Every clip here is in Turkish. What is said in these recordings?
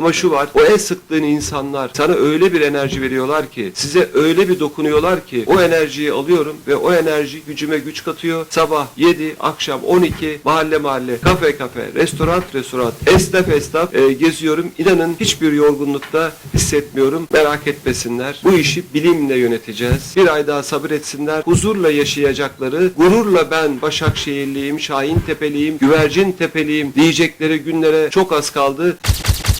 Ama şu var, o el sıktığın insanlar sana öyle bir enerji veriyorlar ki, size öyle bir dokunuyorlar ki, o enerjiyi alıyorum ve o enerji gücüme güç katıyor. Sabah 7, akşam 12, mahalle mahalle, kafe kafe, restoran restoran, esnaf esnaf e, geziyorum. İnanın hiçbir yorgunlukta hissetmiyorum. Merak etmesinler. Bu işi bilimle yöneteceğiz. Bir ay daha sabır etsinler. Huzurla yaşayacakları, gururla ben Başakşehirliyim, Şahin Tepeliyim, Güvercin Tepeliyim diyecekleri günlere çok az kaldı.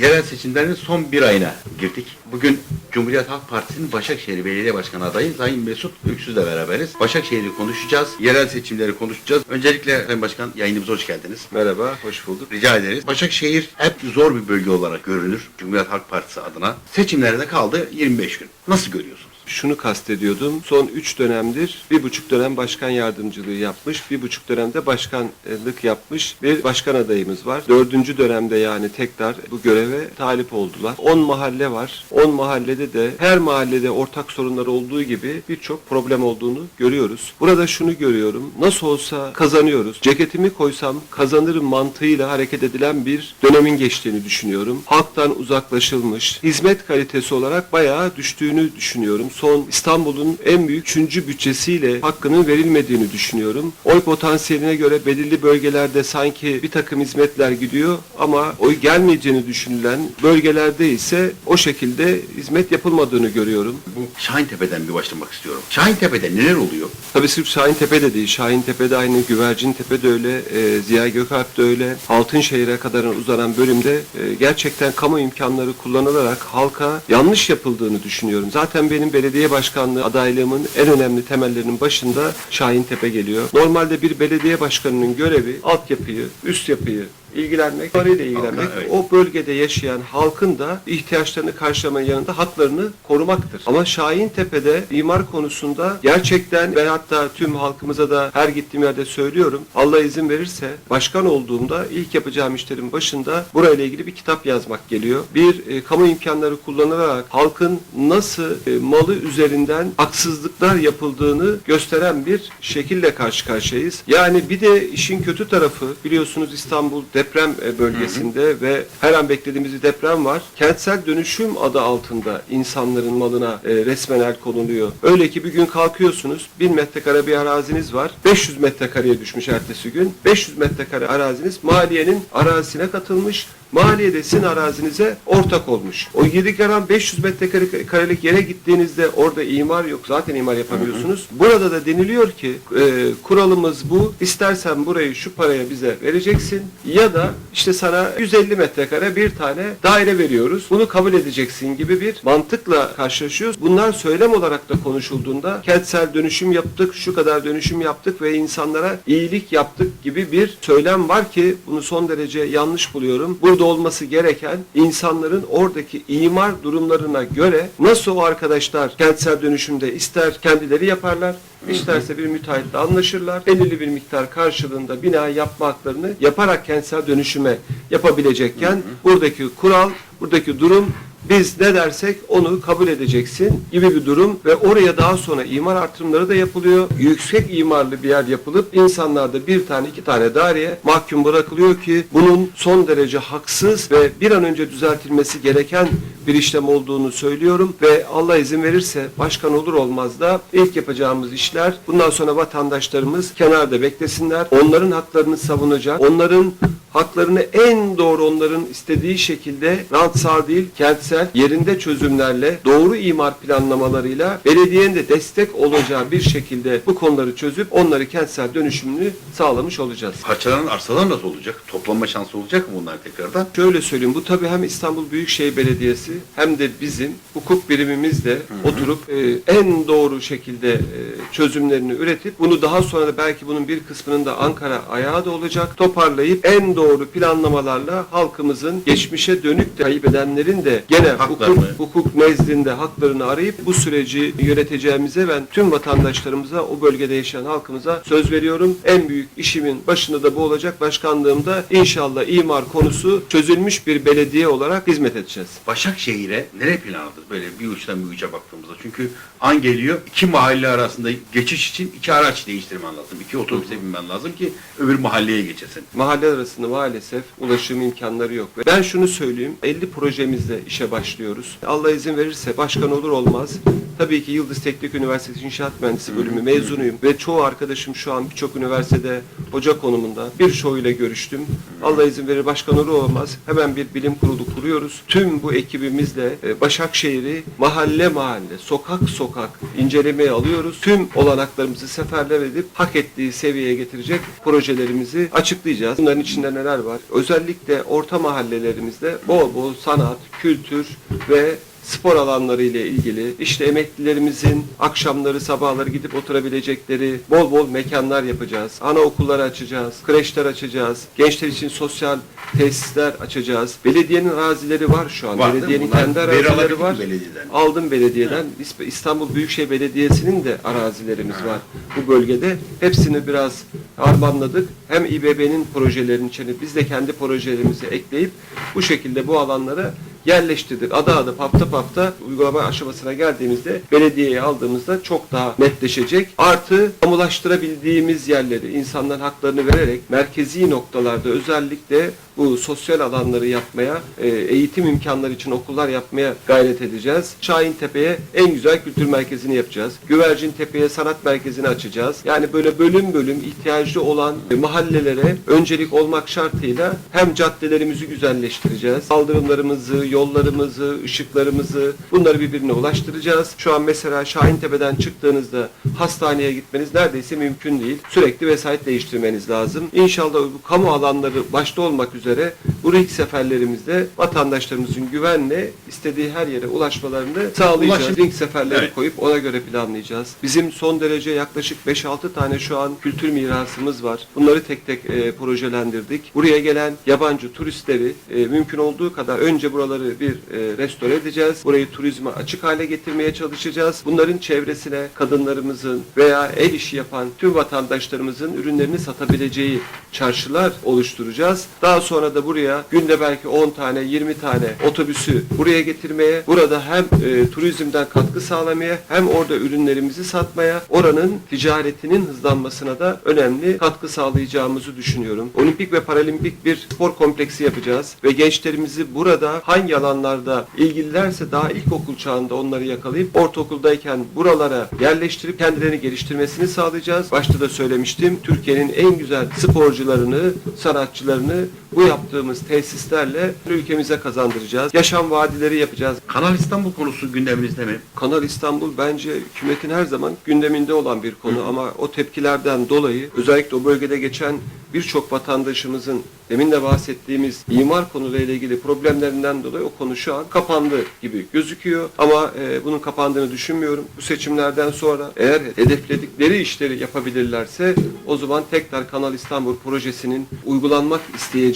Yerel seçimlerin son bir ayına girdik. Bugün Cumhuriyet Halk Partisi'nin Başakşehir Belediye Başkanı adayı Sayın Mesut Öksüz'le beraberiz. Başakşehir'i konuşacağız, yerel seçimleri konuşacağız. Öncelikle Sayın Başkan yayınımıza hoş geldiniz. Merhaba, hoş bulduk. Rica ederiz. Başakşehir hep zor bir bölge olarak görünür Cumhuriyet Halk Partisi adına. Seçimlerde kaldı 25 gün. Nasıl görüyorsunuz? Şunu kastediyordum. Son 3 dönemdir bir buçuk dönem başkan yardımcılığı yapmış, bir buçuk dönemde başkanlık yapmış bir başkan adayımız var. Dördüncü dönemde yani tekrar bu göreve talip oldular. 10 mahalle var. 10 mahallede de her mahallede ortak sorunlar olduğu gibi birçok problem olduğunu görüyoruz. Burada şunu görüyorum. Nasıl olsa kazanıyoruz. Ceketimi koysam kazanırım mantığıyla hareket edilen bir dönemin geçtiğini düşünüyorum. Halktan uzaklaşılmış, hizmet kalitesi olarak bayağı düştüğünü düşünüyorum. Son İstanbul'un en büyük üçüncü bütçesiyle hakkının verilmediğini düşünüyorum. Oy potansiyeline göre belirli bölgelerde sanki bir takım hizmetler gidiyor ama oy gelmeyeceğini düşünülen bölgelerde ise o şekilde hizmet yapılmadığını görüyorum. Bu Şahintepe'den bir başlamak istiyorum. Şahintepe'de neler oluyor? Tabii sırf Şahintepe de değil. Şahintepe'de aynı, Güvercintepe de öyle, e, Ziya Gökalp de öyle. Altınşehir'e kadar uzanan bölümde e, gerçekten kamu imkanları kullanılarak halka yanlış yapıldığını düşünüyorum. Zaten benim belediye başkanlığı adaylığımın en önemli temellerinin başında Şahintepe geliyor. Normalde bir belediye başkanının görevi altyapıyı, üst yapıyı ilgilenmek, parayla ilgilenmek, evet. o bölgede yaşayan halkın da ihtiyaçlarını karşılamanın yanında haklarını korumaktır. Ama Şahintepe'de imar konusunda gerçekten ben hatta tüm halkımıza da her gittiğim yerde söylüyorum. Allah izin verirse başkan olduğumda ilk yapacağım işlerin başında burayla ilgili bir kitap yazmak geliyor. Bir e, kamu imkanları kullanılarak halkın nasıl e, malı üzerinden haksızlıklar yapıldığını gösteren bir şekille karşı karşıyayız. Yani bir de işin kötü tarafı biliyorsunuz İstanbul deprem e, bölgesinde ve her an beklediğimiz bir deprem var. Kentsel dönüşüm adı altında insanların malına e, resmen el konuluyor. Öyle ki bir gün kalkıyorsunuz 1000 metrekare bir araziniz var. 500 metrekareye düşmüş ertesi gün. 500 metrekare araziniz maliyenin arazisine katılmış. Maliye de sizin arazinize ortak olmuş. O 7 gram 500 metrekarelik yere gittiğinizde orada imar yok. Zaten imar yapamıyorsunuz. Burada da deniliyor ki e, kuralımız bu. İstersen burayı şu paraya bize vereceksin ya da işte sana 150 metrekare bir tane daire veriyoruz. Bunu kabul edeceksin gibi bir mantıkla karşılaşıyoruz. Bunlar söylem olarak da konuşulduğunda kentsel dönüşüm yaptık, şu kadar dönüşüm yaptık ve insanlara iyilik yaptık gibi bir söylem var ki bunu son derece yanlış buluyorum. Burada olması gereken insanların oradaki imar durumlarına göre nasıl o arkadaşlar kentsel dönüşümde ister kendileri yaparlar, isterse bir müteahhitle anlaşırlar. Belirli bir miktar karşılığında bina yapma haklarını yaparak kentsel dönüşüme yapabilecekken buradaki kural, buradaki durum biz ne dersek onu kabul edeceksin gibi bir durum ve oraya daha sonra imar artırımları da yapılıyor. Yüksek imarlı bir yer yapılıp insanlar da bir tane iki tane daireye mahkum bırakılıyor ki bunun son derece haksız ve bir an önce düzeltilmesi gereken bir işlem olduğunu söylüyorum ve Allah izin verirse başkan olur olmaz da ilk yapacağımız işler bundan sonra vatandaşlarımız kenarda beklesinler. Onların haklarını savunacak. Onların haklarını en doğru onların istediği şekilde rantsal değil kentsel yerinde çözümlerle doğru imar planlamalarıyla belediyenin de destek olacağı bir şekilde bu konuları çözüp onları kentsel dönüşümünü sağlamış olacağız. Parçalanan arsalar nasıl olacak? Toplanma şansı olacak mı bunlar tekrardan? Şöyle söyleyeyim bu tabii hem İstanbul Büyükşehir Belediyesi hem de bizim hukuk birimimizle oturup e, en doğru şekilde e, çözümlerini üretip bunu daha sonra da belki bunun bir kısmının da Ankara ayağı da olacak toparlayıp en doğru planlamalarla halkımızın geçmişe dönük de kayıp edenlerin de gene hukuk, Haklarını. hukuk nezdinde haklarını arayıp bu süreci yöneteceğimize ben tüm vatandaşlarımıza o bölgede yaşayan halkımıza söz veriyorum. En büyük işimin başında da bu olacak. Başkanlığımda inşallah imar konusu çözülmüş bir belediye olarak hizmet edeceğiz. Başakşehir'e nere planladı? Böyle bir uçtan bir uca baktığımızda. Çünkü an geliyor iki mahalle arasında geçiş için iki araç değiştirmen lazım. İki otobüse binmen lazım ki öbür mahalleye geçesin. Mahalle arasında maalesef ulaşım imkanları yok. Ve ben şunu söyleyeyim, 50 projemizle işe başlıyoruz. Allah izin verirse başkan olur olmaz. Tabii ki Yıldız Teknik Üniversitesi İnşaat Mühendisi bölümü mezunuyum ve çoğu arkadaşım şu an birçok üniversitede hoca konumunda. Birçoğuyla görüştüm. Allah izin verir başkan olur olmaz hemen bir bilim kurulu kuruyoruz. Tüm bu ekibimizle e, Başakşehir'i mahalle mahalle, sokak sokak incelemeye alıyoruz. Tüm olanaklarımızı seferber edip hak ettiği seviyeye getirecek projelerimizi açıklayacağız. Bunların içinde neler var? Özellikle orta mahallelerimizde bol bol sanat, kültür ve spor alanları ile ilgili işte emeklilerimizin akşamları sabahları gidip oturabilecekleri bol bol mekanlar yapacağız. Anaokulları açacağız, kreşler açacağız, gençler için sosyal tesisler açacağız. Belediyenin arazileri var şu an. Var? Belediyenin kendi arazileri var. belediyeden? Aldım belediyeden. İsp- İstanbul Büyükşehir Belediyesi'nin de arazilerimiz var bu bölgede. Hepsini biraz harmanladık. Hem İBB'nin projelerinin içine biz de kendi projelerimizi ekleyip bu şekilde bu alanlara yerleştirdik. Ada ada hafta hafta uygulama aşamasına geldiğimizde belediyeye aldığımızda çok daha netleşecek. Artı kamulaştırabildiğimiz yerleri insanların haklarını vererek merkezi noktalarda özellikle bu sosyal alanları yapmaya, e, eğitim imkanları için okullar yapmaya gayret edeceğiz. Şahintepe'ye en güzel kültür merkezini yapacağız. Güvercin Tepe'ye sanat merkezini açacağız. Yani böyle bölüm bölüm ihtiyacı olan e, mahallelere öncelik olmak şartıyla hem caddelerimizi güzelleştireceğiz. Kaldırımlarımızı, yollarımızı, ışıklarımızı bunları birbirine ulaştıracağız. Şu an mesela Şahintepe'den çıktığınızda hastaneye gitmeniz neredeyse mümkün değil. Sürekli vesayet değiştirmeniz lazım. İnşallah bu kamu alanları başta olmak üzere bu ilk seferlerimizde vatandaşlarımızın güvenle istediği her yere ulaşmalarını sağlayacağız. Ulaşım- Ring seferleri Evet. koyup ona göre planlayacağız. Bizim son derece yaklaşık 5-6 tane şu an kültür mirasımız var. Bunları tek tek e, projelendirdik. Buraya gelen yabancı turistleri e, mümkün olduğu kadar önce buraları bir e, restore edeceğiz. Burayı turizme açık hale getirmeye çalışacağız. Bunların çevresine kadınlarımızın veya el işi yapan tüm vatandaşlarımızın ürünlerini satabileceği çarşılar oluşturacağız. Daha sonra da buraya günde belki 10 tane 20 tane otobüsü buraya getirmeye, burada hem e, turizmden katkı sağlamaya hem orada ürünlerimizi satmaya, oranın ticaretinin hızlanmasına da önemli katkı sağlayacağımızı düşünüyorum. Olimpik ve paralimpik bir spor kompleksi yapacağız ve gençlerimizi burada hangi alanlarda ilgililerse daha ilkokul çağında onları yakalayıp ortaokuldayken buralara yerleştirip kendilerini geliştirmesini sağlayacağız. Başta da söylemiştim. Türkiye'nin en güzel sporcularını, sanatçılarını bu yaptığımız tesislerle ülkemize kazandıracağız. Yaşam vadileri yapacağız. Kanal İstanbul konusu gündeminizde mi? Kanal İstanbul bence hükümetin her zaman gündeminde olan bir konu ama o tepkilerden dolayı özellikle o bölgede geçen birçok vatandaşımızın demin de bahsettiğimiz imar konuyla ilgili problemlerinden dolayı o konu şu an kapandı gibi gözüküyor. Ama e, bunun kapandığını düşünmüyorum. Bu seçimlerden sonra eğer hedefledikleri işleri yapabilirlerse o zaman tekrar Kanal İstanbul projesinin uygulanmak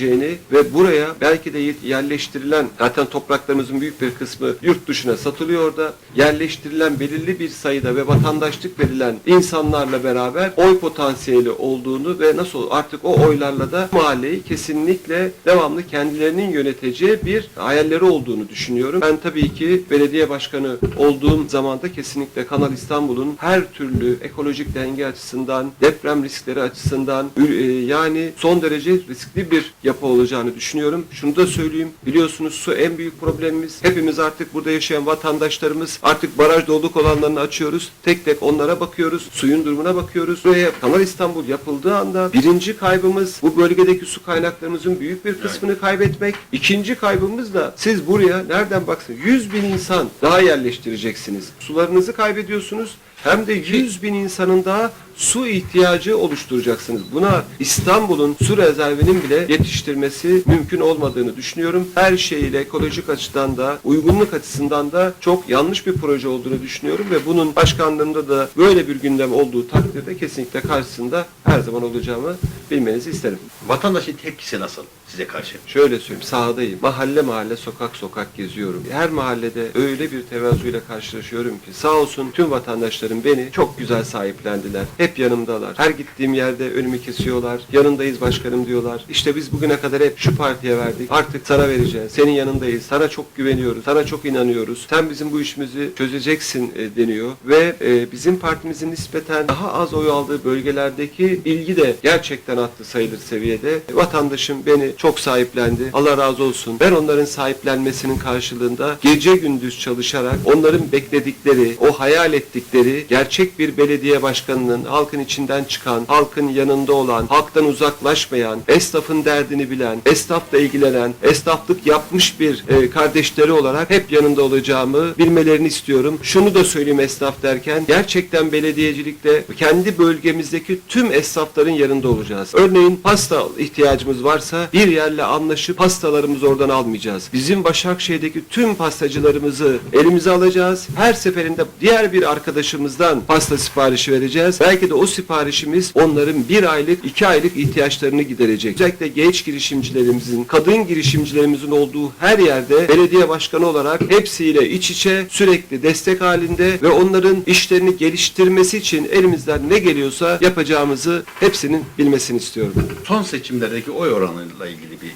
isteyeceğini ve buraya belki de yerleştirilen zaten topraklarımızın büyük bir kısmı yurt dışına satılıyor orada. Yerleştirilen belirli bir sayıda ve vatandaşlık verilen insanlarla beraber oy potansiyeli olduğunu ve nasıl artık o oylarla da mahalleyi kesinlikle devamlı kendilerinin yöneteceği bir hayalleri olduğunu düşünüyorum. Ben tabii ki belediye başkanı olduğum zaman da kesinlikle Kanal İstanbul'un her türlü ekolojik denge açısından, deprem riskleri açısından e, yani son derece riskli bir yapı olacağını düşünüyorum. Şunu da söyleyeyim. Biliyorsunuz su en büyük problemimiz. Hepimiz artık burada yaşayan vatandaşlarımız artık baraj doluluk olanlarını açıyoruz. Tek tek onlara bakıyoruz. Suyun durumuna bakıyoruz. Buraya Kanal İstanbul yapıldığı anda birinci kaybımız bu bölgedeki su kaynaklarımızın büyük bir kısmını kaybetmek. İkinci kaybımız da siz buraya nereden baksın 100 bin insan daha yerleştireceksiniz. Sularınızı kaybediyorsunuz. Hem de 100 bin insanın daha su ihtiyacı oluşturacaksınız. Buna İstanbul'un su rezervinin bile yetiştirmesi mümkün olmadığını düşünüyorum. Her şeyiyle ekolojik açıdan da uygunluk açısından da çok yanlış bir proje olduğunu düşünüyorum ve bunun başkanlığında da böyle bir gündem olduğu takdirde kesinlikle karşısında her zaman olacağımı bilmenizi isterim. Vatandaşın tepkisi nasıl size karşı? Şöyle söyleyeyim sahadayım. Mahalle mahalle sokak sokak geziyorum. Her mahallede öyle bir tevazuyla karşılaşıyorum ki sağ olsun tüm vatandaşlarım beni çok güzel sahiplendiler. Hep yanımdalar. Her gittiğim yerde önümü kesiyorlar. Yanındayız başkanım diyorlar. İşte biz bugüne kadar hep şu partiye verdik. Artık sana vereceğiz. Senin yanındayız. Sana çok güveniyoruz. Sana çok inanıyoruz. Sen bizim bu işimizi çözeceksin e, deniyor. Ve e, bizim partimizin nispeten daha az oy aldığı bölgelerdeki ilgi de gerçekten attı sayılır seviyede. Vatandaşım beni çok sahiplendi. Allah razı olsun. Ben onların sahiplenmesinin karşılığında gece gündüz çalışarak onların bekledikleri, o hayal ettikleri gerçek bir belediye başkanının halkın içinden çıkan, halkın yanında olan, halktan uzaklaşmayan, esnafın derdini bilen, esnafla ilgilenen, esnaflık yapmış bir e, kardeşleri olarak hep yanında olacağımı bilmelerini istiyorum. Şunu da söyleyeyim esnaf derken gerçekten belediyecilikte kendi bölgemizdeki tüm esnafların yanında olacağız. Örneğin pasta ihtiyacımız varsa bir yerle anlaşıp pastalarımızı oradan almayacağız. Bizim Başakşehir'deki tüm pastacılarımızı elimize alacağız. Her seferinde diğer bir arkadaşımızdan pasta siparişi vereceğiz. Belki de o siparişimiz onların bir aylık, iki aylık ihtiyaçlarını giderecek. Özellikle genç girişimcilerimizin, kadın girişimcilerimizin olduğu her yerde belediye başkanı olarak hepsiyle iç içe sürekli destek halinde ve onların işlerini geliştirmesi için elimizden ne geliyorsa yapacağımızı hepsinin bilmesini istiyorum. Son seçimlerdeki oy oranıyla ilgili bir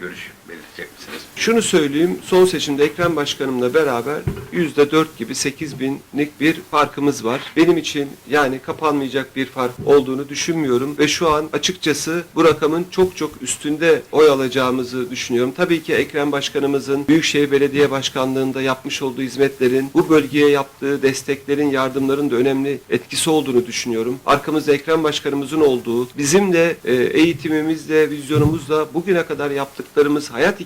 görüş belirtecek misiniz? Şunu söyleyeyim, son seçimde Ekrem Başkanımla beraber %4 gibi 8 binlik bir farkımız var. Benim için yani kapanmayacak bir fark olduğunu düşünmüyorum ve şu an açıkçası bu rakamın çok çok üstünde oy alacağımızı düşünüyorum. Tabii ki Ekrem Başkanımızın Büyükşehir Belediye Başkanlığında yapmış olduğu hizmetlerin, bu bölgeye yaptığı desteklerin, yardımların da önemli etkisi olduğunu düşünüyorum. Arkamızda Ekrem Başkanımızın olduğu, bizim de e, eğitimimizle, vizyonumuzla bugüne kadar yaptıklarımız, hayat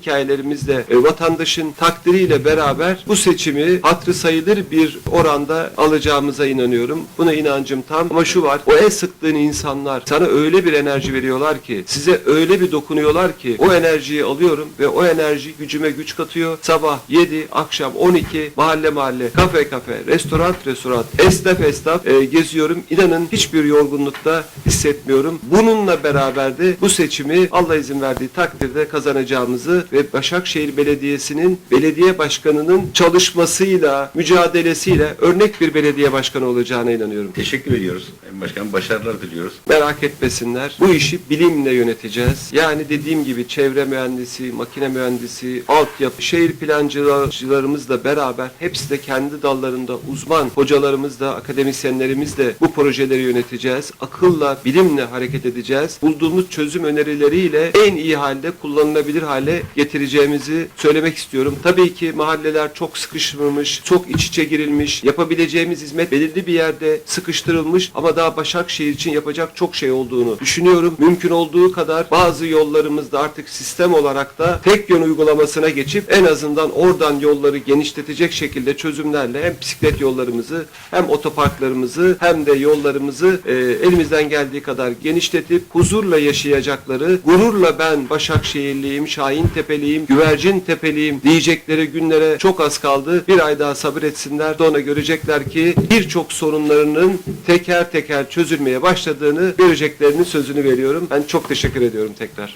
hikayelerimizle e, vatandaşın takdiriyle beraber bu seçimi hatrı sayılır bir oranda alacağımıza inanıyorum. Buna inancım tam. Ama şu var, o el sıktığın insanlar sana öyle bir enerji veriyorlar ki, size öyle bir dokunuyorlar ki o enerjiyi alıyorum ve o enerji gücüme güç katıyor. Sabah 7, akşam 12 mahalle mahalle, kafe kafe, restoran restoran, esnaf esnaf e, geziyorum. İnanın hiçbir yorgunlukta hissetmiyorum. Bununla beraber de bu seçimi Allah izin verdiği takdirde kazanacağımızı ve Başakşehir Belediyesi'nin belediye başkanının çalışmasıyla, mücadelesiyle örnek bir belediye başkanı olacağına inanıyorum. Teşekkür ediyoruz. Sayın Başkanım başarılar diliyoruz. Merak etmesinler. Bu işi bilimle yöneteceğiz. Yani dediğim gibi çevre mühendisi, makine mühendisi, altyapı, şehir plancılarımızla beraber hepsi de kendi dallarında uzman hocalarımızla, akademisyenlerimizle bu projeleri yöneteceğiz. Akılla, bilimle hareket edeceğiz. Bulduğumuz çözüm önerileriyle en iyi halde kullanılabilir hale getireceğimizi söylemek istiyorum. Tabii ki mahalleler çok sıkıştırılmış, çok iç içe girilmiş. Yapabileceğimiz hizmet belirli bir yerde sıkıştırılmış ama daha Başakşehir için yapacak çok şey olduğunu düşünüyorum. Mümkün olduğu kadar bazı yollarımızda artık sistem olarak da tek yön uygulamasına geçip en azından oradan yolları genişletecek şekilde çözümlerle hem bisiklet yollarımızı hem otoparklarımızı hem de yollarımızı e, elimizden geldiği kadar genişletip huzurla yaşayacakları, gururla ben Başakşehirliyim, Şahin Tepeliyim, Güvercin Tepeliyim diyecekleri günlere çok az kaldı. Bir ay daha sabretsinler. Sonra görecekler ki birçok sorunlarının teker teker çözülmeye başladığını göreceklerinin sözünü veriyorum. Ben çok teşekkür ediyorum tekrar.